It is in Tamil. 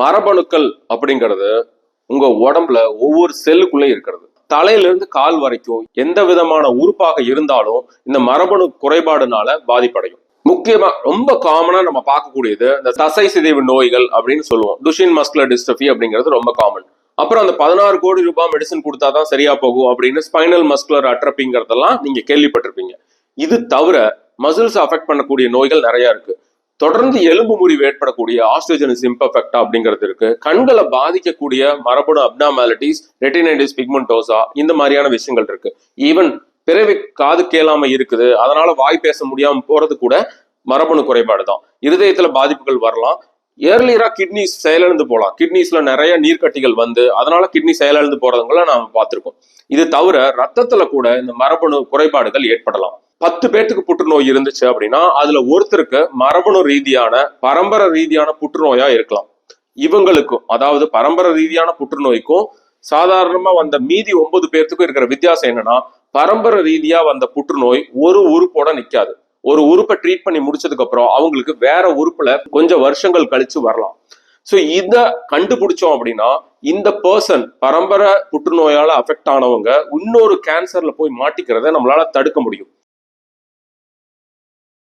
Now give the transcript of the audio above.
மரபணுக்கள் அப்படிங்கிறது உங்க உடம்புல ஒவ்வொரு செல்லுக்குள்ளே இருக்கிறது. தலையிலிருந்து கால் வரைக்கும் எந்த விதமான உறுப்பாக இருந்தாலும் இந்த மரபணு குறைபாடுனால பாதிப்படையும். முக்கியமா ரொம்ப காமனா நம்ம பார்க்கக்கூடியது இந்த தசை சிதைவு நோய்கள் அப்படின்னு சொல்லுவோம். டுஷின் மஸ்குலர் டிஸ்டபி அப்படிங்கிறது ரொம்ப காமன் அப்புறம் அந்த பதினாறு கோடி ரூபாய் மெடிசன் கொடுத்தாதான் சரியா போகும் அப்படின்னு ஸ்பைனல் மஸ்குலர் அட்ரப்பிங்கிறதெல்லாம் நீங்க கேள்விப்பட்டிருப்பீங்க. இது தவிர மசில்ஸ் அஃபெக்ட் பண்ணக்கூடிய நோய்கள் நிறைய இருக்கு. தொடர்ந்து எலும்பு முறிவு ஏற்படக்கூடிய ஆஸ்ட்ரோஜனிஸ் இம்பர்ஃபெக்டா அப்படிங்கிறது இருக்கு. கண்களை பாதிக்கக்கூடிய மரபணு அப்னாமாலிட்டிஸ் ரெட்டினைடிஸ் பிக்மெண்டோசா இந்த மாதிரியான விஷயங்கள் இருக்கு. ஈவன் பிறவி காது கேளாம இருக்குது அதனால வாய் பேச முடியாம போறது கூட மரபணு குறைபாடு தான் இருதயத்துல பாதிப்புகள் வரலாம். ஏர்லியரா கிட்னி செயலிழந்து போகலாம். கிட்னிஸ்ல நிறைய நீர்க்கட்டிகள் வந்து அதனால கிட்னி செயலிழந்து போறதுங்கள நாம பார்த்துருக்கோம். இது தவிர ரத்தத்துல கூட இந்த மரபணு குறைபாடுகள் ஏற்படலாம். பத்து பேர்த்துக்கு புற்றுநோய் இருந்துச்சு அப்படின்னா அதுல ஒருத்தருக்கு மரபணு ரீதியான பரம்பரை ரீதியான புற்றுநோயா இருக்கலாம். இவங்களுக்கும் அதாவது பரம்பரை ரீதியான புற்றுநோய்க்கும் சாதாரணமா வந்த மீதி ஒன்பது பேர்த்துக்கும் இருக்கிற வித்தியாசம் என்னன்னா பரம்பரை ரீதியா வந்த புற்றுநோய் ஒரு உறுப்போட நிக்காது. ஒரு உறுப்பை ட்ரீட் பண்ணி முடிச்சதுக்கு அப்புறம் அவங்களுக்கு வேற உறுப்புல கொஞ்சம் வருஷங்கள் கழிச்சு வரலாம். ஸோ இதை கண்டுபிடிச்சோம் அப்படின்னா இந்த பர்சன் பரம்பரை புற்றுநோயால அஃபெக்ட் ஆனவங்க இன்னொரு கேன்சர்ல போய் மாட்டிக்கிறத நம்மளால தடுக்க முடியும்.